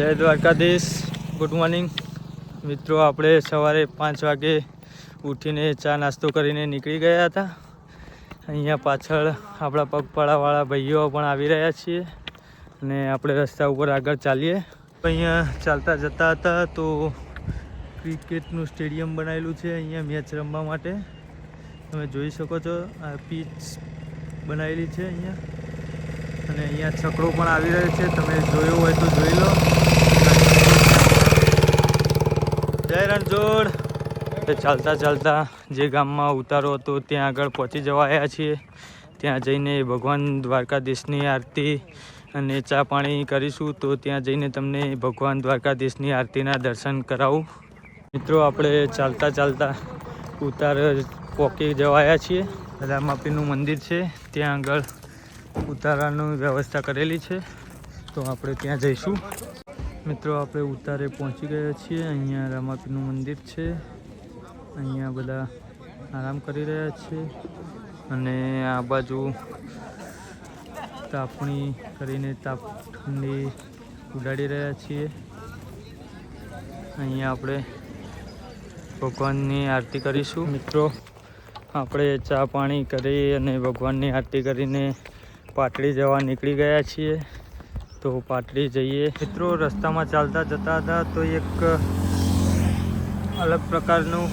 જય Dwarkadhish. Good morning મિત્રો, આપણે સવારે પાંચ વાગે ઉઠીને ચા નાસ્તો કરીને નીકળી ગયા હતા. અહીંયા પાછળ આપણા પગપાળાવાળા ભાઈઓ પણ આવી રહ્યા છીએ અને આપણે રસ્તા ઉપર આગળ ચાલીએ. અહીંયા ચાલતા જતા હતા તો ક્રિકેટનું સ્ટેડિયમ બનાવેલું છે અહીંયા મેચ રમવા માટે. તમે જોઈ શકો છો, આ પીચ બનાવેલી છે અહીંયા. અને અહીંયા છકડો પણ આવી રહ્યો છે. તમે જોયો હોય તો જોઈ લો. જય રણછોડ ચાલતા ચાલતા જે ગામમાં ઉતારો હતો, ત્યાં આગળ પહોંચી જવા આવ્યા છીએ. ત્યાં જઈને ભગવાન દ્વારકાધીશની આરતી અને ચા પાણી કરીશું. તો ત્યાં જઈને તમને ભગવાન દ્વારકાધીશની આરતીના દર્શન કરાવું. મિત્રો, આપણે ચાલતા ચાલતા ઉતાર પોકી જવાયા છીએ. રામાપીનું મંદિર છે. ત્યાં આગળ ઉતારાની વ્યવસ્થા કરેલી છે. તો આપણે ત્યાં જઈશું. મિત્રો, આપણે ઉતારે પહોંચી ગયા છીએ. અહીંયા રામાપીનું મંદિર છે. અહીંયા બધા આરામ કરી રહ્યા છે. અને આ બાજુ તાપણી કરીને તાપ ઠંડી ઉડાડી રહ્યા છીએ. અહીંયા આપણે ભગવાનની આરતી કરીશું. મિત્રો, આપણે ચા પાણી કરી અને ભગવાનની આરતી કરીને પાટડી જવા નીકળી ગયા છીએ. તો પાટડી જઈએ. મિત્રો રસ્તામાં ચાલતા જતા હતા તો એક અલગ પ્રકારનું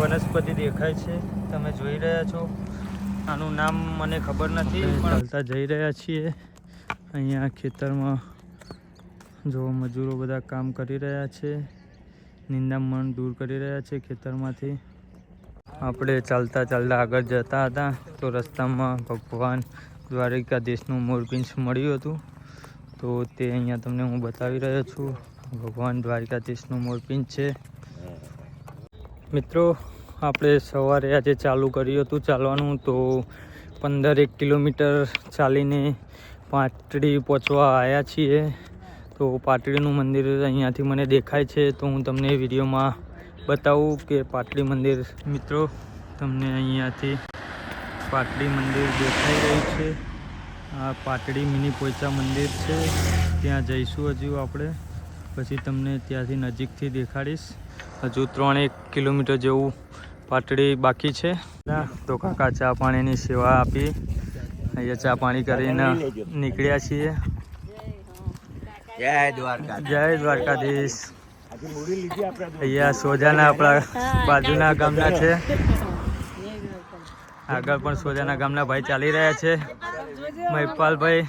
વનસ્પતિ દેખાય છે. તમે જોઈ રહ્યા છો. આનું નામ મને ખબર નથી પણ ચાલતા જઈ રહ્યા છીએ. અહીંયા ખેતરમાં જો મજૂરો બધા કામ કરી રહ્યા છે. નિંદામણ દૂર કરી રહ્યા છે ખેતરમાંથી. આપણે ચાલતા ચાલતા આગળ જતા હતા તો રસ્તામાં ભગવાન દ્વારકાધીશનું મોરપિંચ મળ્યું હતું. તો તે અહીંયા તમને હું બતાવી રહ્યો છું. ભગવાન દ્વારકાધીશનું મોરપિંચ છે. મિત્રો, આપણે સવારે આજે ચાલુ કર્યું હતું ચાલવાનું. તો પંદર એક કિલોમીટર ચાલીને પાટડી પહોંચવા આવ્યા છીએ. તો પાટડીનું મંદિર અહીંયાથી મને દેખાય છે. તો હું તમને વિડીયોમાં બતાવું કે પાટડી મંદિર, મિત્રો, તમને અહીંયાથી પાટડી મંદિર દેખાઈ રહ્યું છે. આ પાટડી મિની પોચા મંદિર છે. ત્યાં જઈશું હજુ આપણે. પછી તમને ત્યાંથી નજીકથી દેખાડીશ. હજુ ત્રણ એક કિલોમીટર જેવું પાટડી બાકી છે. તો કાકા ચા પાણીની સેવા આપી. અહીંયા ચા પાણી કરીને નીકળ્યા છીએ. જય દ્વારકા જય દ્વારકાધીશ. અહીંયા સોજાના આપણા બાજુના ગામના છે. આગળ પણ સોજાના ગામના ભાઈ ચાલી રહ્યા છે. મહિપાલભાઈ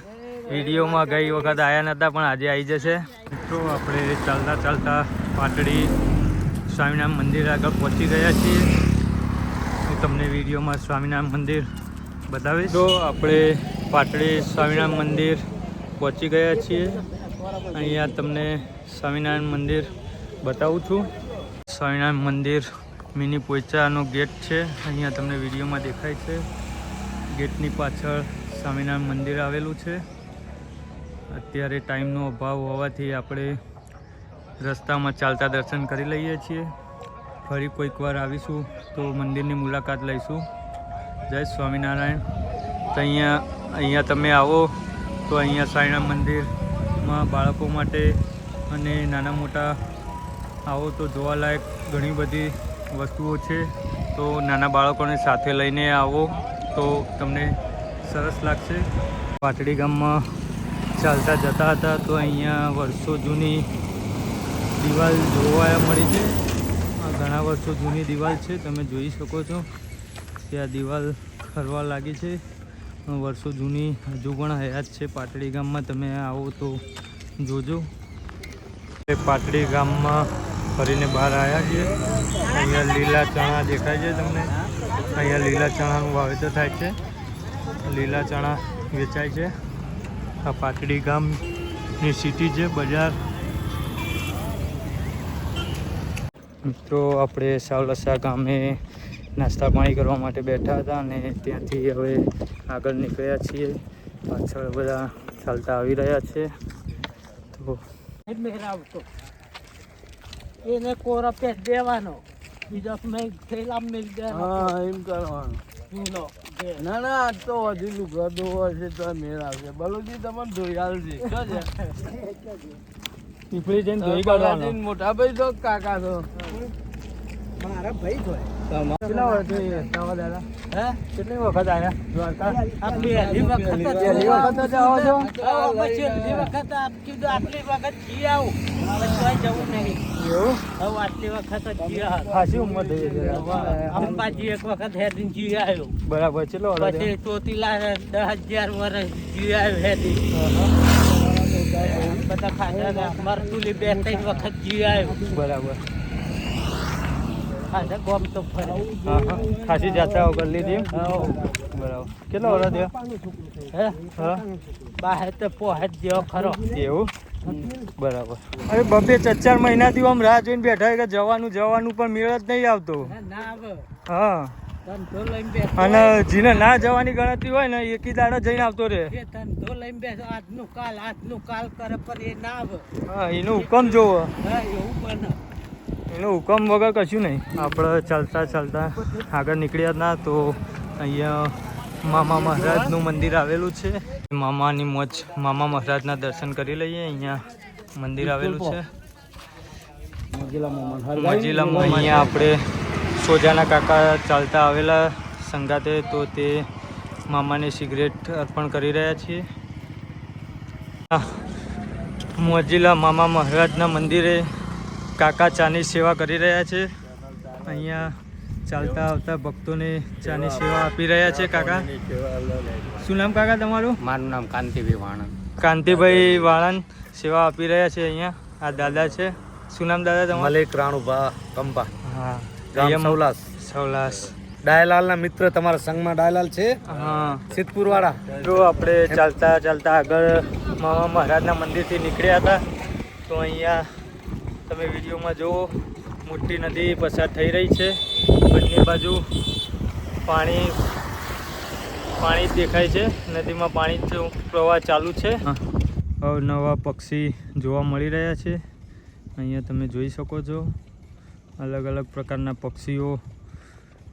વિડીયોમાં ગઈ વખત આવ્યા નહોતા પણ આજે આવી જશે. મિત્રો, આપણે ચાલતા ચાલતા પાટડી સ્વામિનારાયણ મંદિર આગળ પહોંચી ગયા છીએ. હું તમને વિડીયોમાં સ્વામિનારાયણ મંદિર બતાવીશ. તો આપણે પાટડી સ્વામિનારાયણ મંદિર પહોંચી ગયા છીએ. અહીંયા તમને સ્વામિનારાયણ મંદિર બતાવું છું. સ્વામિનારાયણ મંદિર મિની પોઈચાનો ગેટ છે. અહીંયા તમને વિડીયોમાં દેખાય છે. ગેટની પાછળ સ્વામિનારાયણ મંદિર આવેલું છે. અત્યારે ટાઈમનો અભાવ હોવાથી આપણે રસ્તામાં ચાલતા દર્શન કરી લઈએ છીએ. ફરી કોઈક વાર આવીશું તો મંદિરની મુલાકાત લઈશું. જય સ્વામિનારાયણ. તો અહીંયા અહીંયા તમે આવો તો અહીંયા સ્વામિનારાયણ મંદિરમાં બાળકો માટે અને નાના મોટા આવો તો જોવાલાયક ઘણી બધી વસ્તુઓ છે, તો નાના બાળકોને સાથે લઈને આવો, તો તમને સરસ લાગશે. પાટડી ગામમાં ચાલતા જતા હતા, તો અહીંયા વર્ષો જૂની દિવાલ જોવા મળી છે. ઘણા વર્ષો જૂની દિવાલ છે, તમે જોઈ શકો છો કે આ દિવાલ ખરવા લાગી છે. વર્ષો જૂની હજુ પણ હયાત છે. પાટડી ગામમાં તમે આવો તો જોજો. પાટડી ગામમાં ફરીને બહાર આવ્યા છીએ. અહીંયા લીલા ચણા દેખાય છે તમને. અહીંયા લીલા ચણાનું વાવેતર થાય છે. લીલા ચણા વેચાય છે. આ પાટડી ગામની સિટી છે, બજાર. મિત્રો, આપણે સાવલસા ગામે નાસ્તા પાણી કરવા માટે બેઠા હતા અને ત્યાંથી હવે આગળ નીકળ્યા છીએ. પાછળ બધા ચાલતા આવી રહ્યા છે. તો. એને કોરા પેટ દેવાનો. બીજા મેં થેલા મેલ દેવાનો. હા એમ કરવાનું. લો ના ના આજ તો હજી લુગડા ધોવા છે તો મેળ આવશે. બલુજી તમને ધોઈ આવશે છે પીપળી જઈને ધોઈ કાઢવાનો. મોટા ભાઈ તો કાકા તો. મારા ભાઈ હોય. કેટલા વર્ષથી નવા દાદા? હે? કેટલી વખત આવ્યા દ્વારકા? આ પહેલી વખત પહેલી વખત જ આવો છો? પહેલી વખત આ કીધું આટલી વખત જી આવું. પછી જવું નહીં. એવું? હવે આટલી વખત જ જી આવ્યો. ખાસી ઉંમર થઈ ગઈ અંબાજી એક વખત હેડીને જી આવ્યો. બરાબર કેટલો પછી ચોટીલા દસ હજાર વર્ષ જી આવ્યો હેડી બધા ખાધા મરતુલી બે ત્રણ વખત જી આવ્યો. બરાબર. ખાસા ગોમ તો ખાસી જાત્રાઓ કરી લીધી બરાબર. કેટલો વર્ષ થયો? હે? હા? બહાર તો પોહે જેવો ખરો. એવું? બરાબર. અરે બબે ચાર મહિનાથી આમ રાહ જોઈને બેઠા કે જવાનું જવાનું પણ મેળ જ નહીં આવતો. ના હા. અને જીને ના જવાની ગણતરી હોય ને એકી દાડો જઈને આવતો રે ધંધો લઈને બેઠો. આજનું કાલ આજનું કાલ કરે પર એ ના આવે. હા એનો હુકમ જોવો. હા એવું બને. એનો હુકમ વગર કશું નહીં. આપણે ચાલતા ચાલતા આગળ નીકળ્યા ના તો અહીંયા મામા મહારાજનું મંદિર આવેલું છે. મામાની મોજ, મામા મહારાજના દર્શન કરી લઈએ. અહીંયા મંદિર આવેલું છે. અહીંયા આપણે સોજાના કાકા ચાલતા આવેલા સંગાતે તો તે મામાને સિગરેટ અર્પણ કરી રહ્યા છીએ. મોજીલા મામા મહારાજના મંદિરે કાકા ચાની સેવા કરી રહ્યા છે. અહીંયા ચાલતા આવતા ભક્તોને ચાની સેવા આપી રહ્યા છે કાકા. શું નામ કાકા તમારું? મારું નામ કાંતિભાઈ વાણંદ કાંતિભાઈ વાળાન સેવા આપી રહ્યા છે અહીંયા. આ દાદા છે. શું નામ દાદા તમારું? મલિક રાણુભા કંપા હા. સૌલાસ. સૌલાસ. ડાયલાલ ડાયલાલના મિત્ર તમારા સંઘમાં ડાયલાલ છે? હા. સિદ્ધપુર વાળા જો આપણે ચાલતા ચાલતા આગળ મામા મહારાજના મંદિરથી નીકળ્યા હતા તો અહીંયા તમે વિડીયોમાં જુઓ મોટી નદી પસાર થઈ રહી છે. બંને બાજુ પાણી પાણી જ દેખાય છે. નદીમાં પાણી પ્રવાહ ચાલુ છે. નવા પક્ષી જોવા મળી રહ્યા છે. અહીંયા તમે જોઈ શકો છો. અલગ અલગ પ્રકારના પક્ષીઓ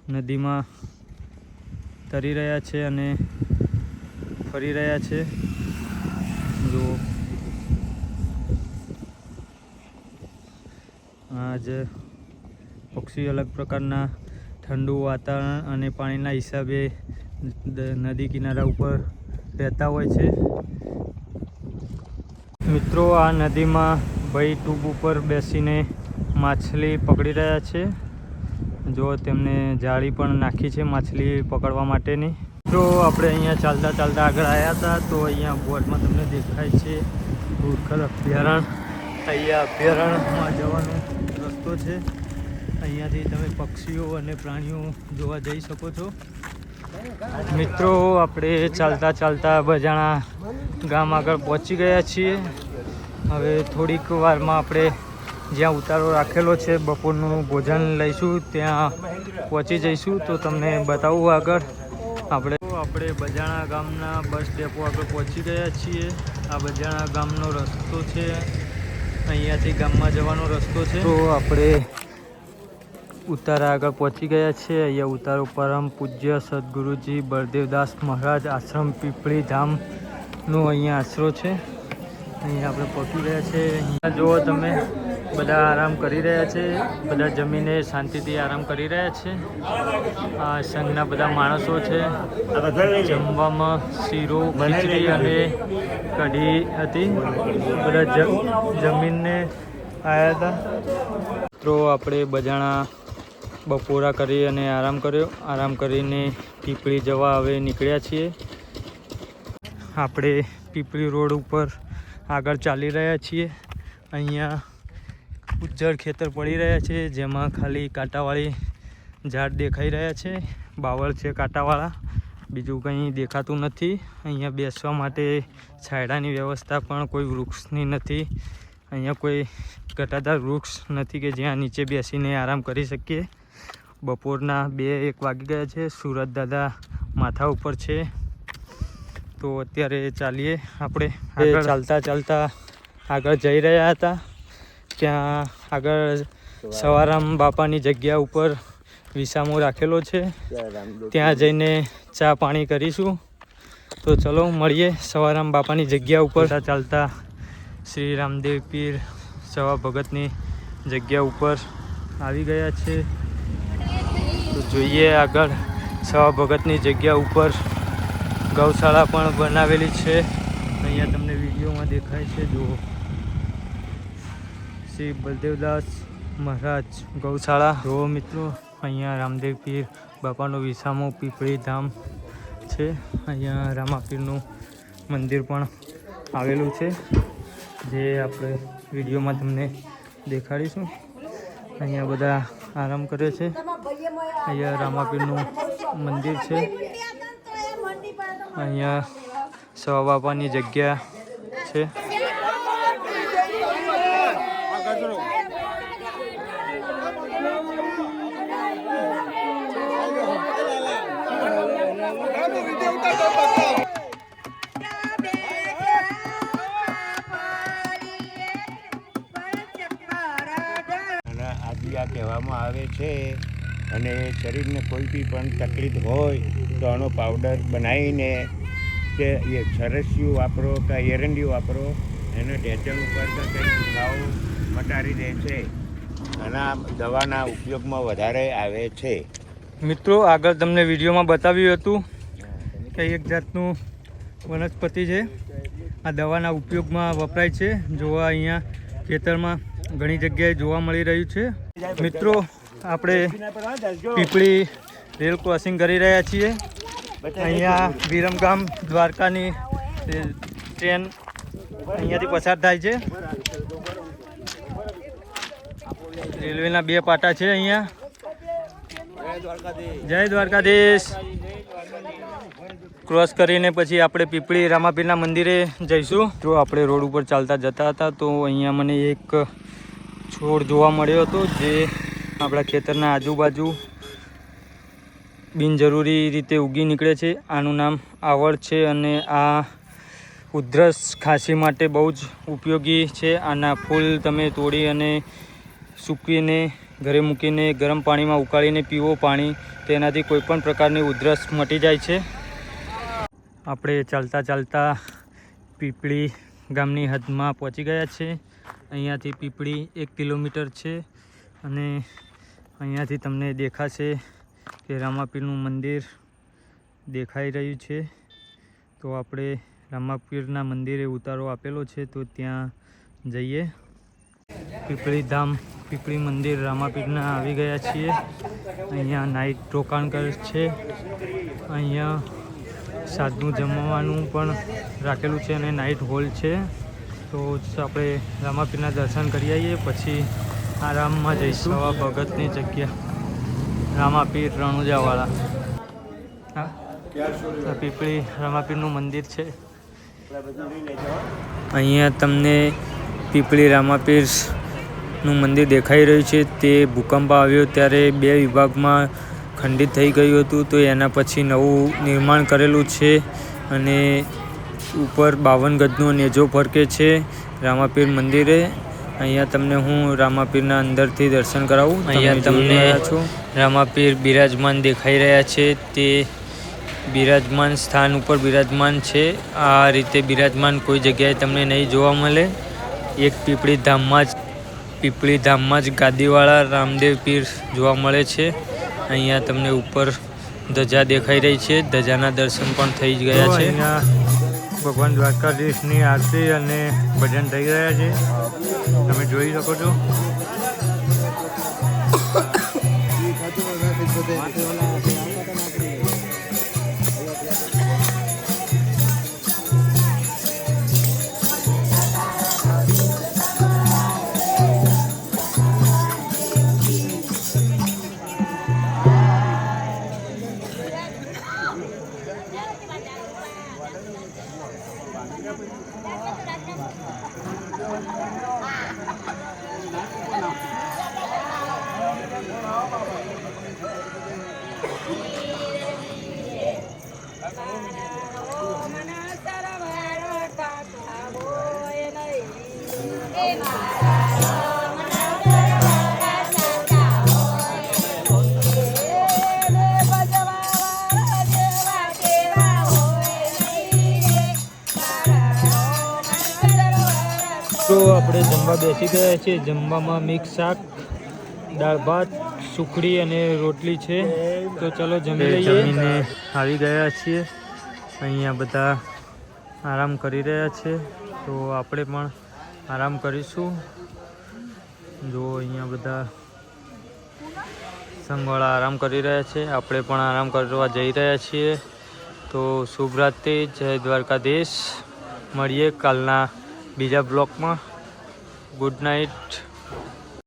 નદીમાં તરી રહ્યા છે અને ફરી રહ્યા છે. જો પક્ષી અલગ પ્રકારના ઠંડુ વાતાવરણ અને પાણીના હિસાબે નદી કિનારા ઉપર રહેતા હોય છે. મિત્રો, આ નદીમાં ભાઈ ટ્યુબ ઉપર બેસીને માછલી પકડી રહ્યા છે. જો તેમને જાળી પણ નાખી છે માછલી પકડવા માટેની. મિત્રો, આપણે અહીંયા ચાલતા ચાલતા આગળ આવ્યા હતા, તો અહીંયા બોર્ડમાં તમને દેખાય છે. ધુરખર અભયારણ્ય, અહીંયા અભયારણ્યમાં જવાનો રસ્તો છે. અહીંયાથી તમે પક્ષીઓ અને પ્રાણીઓ જોવા જઈ શકો છો. મિત્રો, આપણે ચાલતા ચાલતા બજાણા ગામ આગળ પહોંચી ગયા છીએ. હવે થોડીક વારમાં આપણે જ્યાં ઉતારો રાખેલો છે, બપોરનું ભોજન લઈશું, ત્યાં પહોંચી જઈશું. તો તમને બતાવું આગળ. આપણે આપણે બજાણા ગામના બસ ડેપો આગળ પહોંચી ગયા છીએ. આ બજાણા ગામનો રસ્તો છે. અહીંયાથી ગામમાં જવાનો રસ્તો છે. તો આપણે ઉતારા આગળ પહોંચી ગયા છીએ. અહીંયા ઉતારો પરમ પૂજ્ય સદગુરુજી બળદેવદાસ મહારાજ આશ્રમ પીપળી ધામનો અહીંયા આશરો છે. અહીંયા આપણે પહોંચી રહ્યા છે અહીંયા જુઓ તમે. બધા આરામ કરી રહ્યા છે, બધા જમીને શાંતિથી આરામ કરી રહ્યા છે. આ સંઘના બધા માણસો છે, જમવામાં શીરો ખીચડી અને કઢી હતી. બધા જમીનને આવ્યા હતા. મિત્રો, આપણે બજાણા બપોરા કરી અને આરામ કર્યો. આરામ કરીને પીપળી જવા હવે નીકળ્યા છીએ. આપણે પીપળી રોડ ઉપર આગળ ચાલી રહ્યા છીએ. અહીંયા ઉજ્જડ ખેતર પડી રહ્યા છે જેમાં ખાલી કાંટાવાળી ઝાડ દેખાઈ રહ્યા છે. બાવળ છે કાંટાવાળા. બીજું કંઈ દેખાતું નથી. અહીંયા બેસવા માટે છાયડાની વ્યવસ્થા પણ કોઈ વૃક્ષની નથી. અહીંયા કોઈ ઘટાદાર વૃક્ષ નથી કે જ્યાં નીચે બેસીને આરામ કરી શકીએ. બપોરના બે એક વાગી ગયા છે. સુરત દાદા માથા ઉપર છે. તો અત્યારે ચાલીએ આપણે ચાલતા ચાલતા આગળ જઈ રહ્યા હતા. ત્યાં આગળ સવારામ બાપાની જગ્યા ઉપર વિસામો રાખેલો છે. ત્યાં જઈને ચા પાણી કરીશું. તો ચલો મળીએ સવારામ બાપાની જગ્યા ઉપર. ચાલતા શ્રી રામદેવ પીર સવા ભગતની જગ્યા ઉપર આવી ગયા છે. તો જોઈએ આગળ સવા ભગતની જગ્યા ઉપર ગૌશાળા પણ બનાવેલી છે. અહીંયા તમને વિડીયોમાં દેખાય છે. જુઓ. શ્રી બલદેવદાસ મહારાજ ગૌશાળા. જુઓ મિત્રો, અહીંયા રામદેવ પીર બાપાનો વિસામો પીપળી ધામ છે. અહીંયા રામાપીરનું મંદિર પણ આવેલું છે, જે આપણે વિડીયોમાં તમને દેખાડીશું. અહીંયા બધા આરામ કરે છે. અહીંયા રામાપીરનું મંદિર છે. અહીંયા સવા બાપાની જગ્યા છે. આ કહેવામાં આવે છે અને શરીરને કોઈ પણ તકલીફ હોય તો આનો પાવડર બનાવીને કે એ સરસ્યું વાપરો કે એરંડિયું વાપરો, એને ઢેચણ ઉપર તો કંઈ દુખાવો મટાડી દે છે. અને દવાના ઉપયોગમાં વધારે આવે છે. મિત્રો, આગળ તમને વિડીયોમાં બતાવ્યું હતું કે એક જાતનું વનસ્પતિ છે. આ દવાના ઉપયોગમાં વપરાય છે. જોવા અહીંયા ખેતરમાં ઘણી જગ્યાએ જોવા મળી રહ્યું છે. મિત્રો, આપણે પીપળી રેલ ક્રોસિંગ કરી રહ્યા છીએ. અહીંયા વિરમગામ દ્વારકાની ટ્રેન અહીંયાથી પસાર થાય છે. રેલવેના બે પાટા છે અહીંયા. જય દ્વારકાધીશ. ક્રોસ કરીને પછી આપણે પીપળી રામાપીરના મંદિરે જઈશું. જો આપણે રોડ ઉપર ચાલતા જતા હતા, તો અહીંયા મને એક છોડ જોવા મળ્યો હતો જે આપણા ખેતરના આજુબાજુ બિનજરૂરી રીતે ઉગી નીકળે છે. આનું નામ આવડ છે અને આ ઉધરસ ખાંસી માટે બહુ જ ઉપયોગી છે. આના ફૂલ તમે તોડી અને સૂકવીને ઘરે મૂકીને ગરમ પાણીમાં ઉકાળીને પીવો. પાણી તેનાથી કોઈપણ પ્રકારની ઉધરસ મટી જાય છે. આપણે ચાલતા ચાલતા પીપળી ગામની હદમાં પહોંચી ગયા છે. અહીંયાથી પીપળી એક કિલોમીટર છે અને અહીંયાથી તમને દેખાશે કે રામાપીરનું મંદિર દેખાઈ રહ્યું છે. તો આપણે રામાપીરના મંદિરે ઉતારો આપેલો છે, તો ત્યાં જઈએ. પીપળી ધામ, પીપળી મંદિર રામાપીરના આવી ગયા છીએ. અહીંયા નાઇટ રોકાણ કરે છે. અહીંયા સાધનું જમવાનું પણ રાખેલું છે અને નાઇટ હોલ છે. તો આપણે રામાપીરના દર્શન કરી આવીએ, પછી આરામમાં જઈશું. આવા ભગતની જગ્યા. રામાપીર રણુજાવાળા. હા? પીપળી રામાપીરનું મંદિર છે. અહીંયા તમને પીપળી રામાપીરનું મંદિર દેખાઈ રહ્યું છે. તે ભૂકંપ આવ્યો ત્યારે બે વિભાગમાં ખંડિત થઈ ગયું હતું. તો એના પછી નવું નિર્માણ કરેલું છે અને ઉપર બાવન ગજનો નેજો ફરકે છે રામાપીર મંદિરે. અહીંયા તમને હું રામાપીરના અંદરથી દર્શન કરાવું. અહીંયા તમને રામાપીર બિરાજમાન દેખાઈ રહ્યા છે. તે બિરાજમાન સ્થાન ઉપર બિરાજમાન છે. આ રીતે બિરાજમાન કોઈ જગ્યાએ તમને નહીં જોવા મળે. એક પીપળી ધામમાં જ પીપળી ધામમાં જ ગાદીવાળા રામદેવ પીર જોવા મળે છે. અહીંયા તમને ઉપર ધજા દેખાઈ રહી છે. ધજાના દર્શન પણ થઈ ગયા છે. ભગવાન દ્વારકાધીશની આરતી અને ભજન થઈ રહ્યા છે. તમે જોઈ શકો છો. જમવા બેસી ગયા છીએ જમવામાં મિક્સ શાક દાળ ભાત સુખડી અને રોટલી છે. તો ચલો જમી લઈએ. જમીને આવી ગયા છીએ. અહીંયા બધા આરામ કરી રહ્યા છે. તો આપણે પણ આરામ કરીશું. જો અહીંયા બધા સંગવાળા આરામ કરી રહ્યા છે. આપણે પણ આરામ કરવા જઈ રહ્યા છીએ. તો શુભ રાત્રિ. જય દ્વારકાધીશ. મળીએ કાલના બીજા બ્લોકમાં. Good night